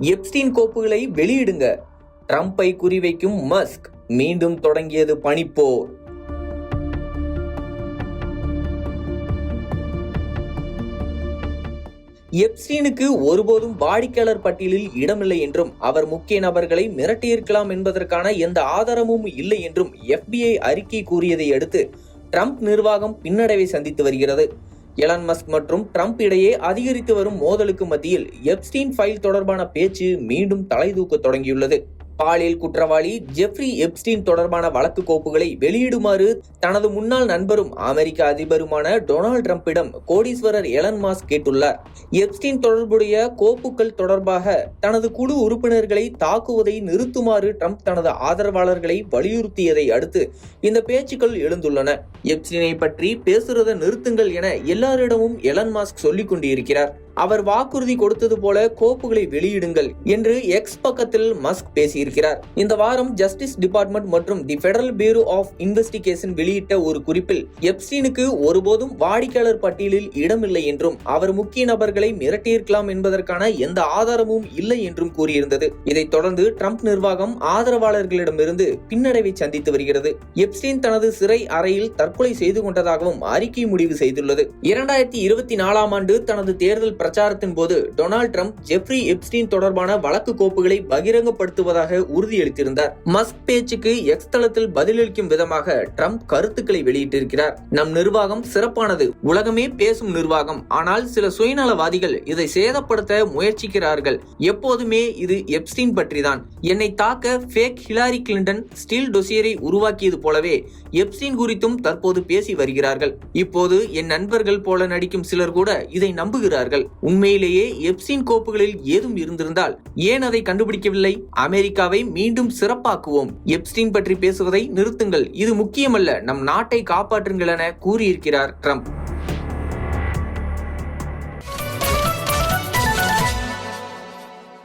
Epstein கோப்புகளை வெளியிடுங்க. ட்ரம்பை குறிவைக்கும் Musk மீண்டும் தொடங்கியது பனிப்போர். எப்ஸ்டீனுக்கு ஒருபோதும் வாடிக்கையாளர் பட்டியலில் இடமில்லை என்றும் அவர் முக்கிய நபர்களை மிரட்டியிருக்கலாம் என்பதற்கான எந்த ஆதாரமும் இல்லை என்றும் எஃபிஐ அறிக்கை கூறியதை அடுத்து ட்ரம்ப் நிர்வாகம் பின்னடைவை சந்தித்து வருகிறது. எலான் மஸ்க் மற்றும் ட்ரம்ப் இடையே அதிகரித்து வரும் மோதலுக்கு மத்தியில் எப்ஸ்டீன் ஃபைல் தொடர்பான பேச்சு மீண்டும் தலைதூக்க தொடங்கியுள்ளது. பாலியல் குற்றவாளி ஜெஃப்ரி எப்ஸ்டீன் தொடர்பான வழக்கு கோப்புகளை வெளியிடுமாறு தனது முன்னாள் நண்பரும் அமெரிக்க அதிபருமான டொனால்ட் ட்ரம்பிடம் கோடீஸ்வரர் எலன் மாஸ்க் கேட்டுள்ளார். எப்ஸ்டீன் தொடர்புடைய கோப்புகள் தொடர்பாக தனது குழு உறுப்பினர்களை தாக்குவதை நிறுத்துமாறு ட்ரம்ப் தனது ஆதரவாளர்களை வலியுறுத்தியதை அடுத்து இந்த பேச்சுக்கள் எழுந்துள்ளன. எப்ஸ்டீனை பற்றி பேசுறதை நிறுத்துங்கள் என எல்லாரிடமும் எலன் மாஸ்க் சொல்லிக் கொண்டிருக்கிறார் அவர் வாக்குறுதி கொடுத்தது போல கோப்புகளை வெளியிடுங்கள் என்று எக்ஸ் பக்கத்தில் மஸ்க் பேசியிருக்கிறார். இந்த வாரம் ஜஸ்டிஸ் டிபார்ட்மெண்ட் மற்றும் the Federal Bureau of Investigation வெளியிட்ட ஒரு குறிப்பில் எப்ஸ்டீனுக்கு ஒருபோதும் வாடிக்கையாளர் பட்டியலில் இடமில்லை என்றும் அவர் முக்கிய நபர்களை மிரட்டியிருக்கலாம் என்பதற்கான எந்த ஆதாரமும் இல்லை என்றும் கூறியிருந்தது. இதைத் தொடர்ந்து ட்ரம்ப் நிர்வாகம் ஆதரவாளர்களிடமிருந்து பின்னடைவை சந்தித்து வருகிறது. எப்ஸ்டீன் தனது சிறை அறையில் தற்கொலை செய்து கொண்டதாகவும் அறிக்கை முடிவு செய்துள்ளது. இரண்டாயிரத்தி இருபத்தி நாலாம் ஆண்டு தனது தேர்தல் பிரச்சாரத்தின் போது டொனால்ட் ட்ரம்ப் ஜெஃப்ரி எப்ஸ்டீன் தொடர்பான வழக்கு கோப்புகளை பகிரங்கப்படுத்துவதாக உறுதியளித்திருந்தார். மஸ்க் பேச்சுக்கு எக்ஸ் தளத்தில் பதிலளிக்கும் விதமாக ட்ரம்ப் கருத்துக்களை வெளியிட்டிருக்கிறார். நம் நிர்வாகம் சிறப்பானது. உலகமே பேசும் நிர்வாகம். ஆனால் சில சுயநலவாதிகள் இதை சேதப்படுத்த முயற்சிக்கிறார்கள். எப்போதுமே இது எப்ஸ்டீன் பற்றிதான். என்னை தாக்க ஃபேக் ஹிலாரி கிளின்டன் ஸ்டீல் டொசியரை உருவாக்கியது போலவே எப்ஸ்டீன் குறித்தும் தற்போது பேசி வருகிறார்கள். இப்போது என் நண்பர்கள் போல நடிக்கும் சிலர் கூட இதை நம்புகிறார்கள். உண்மையிலேயே எப்சின் கோப்புகளில் ஏதும் இருந்திருந்தால் ஏன் அதை கண்டுபிடிக்கவில்லை? அமெரிக்காவை மீண்டும் சிறப்பாக்குவோம். எப்ஸ்டீன் பற்றி பேசுவதை நிறுத்துங்கள். இது முக்கியமல்ல. நம் நாட்டை காப்பாற்றுங்கள் என கூறியிருக்கிறார் ட்ரம்ப்.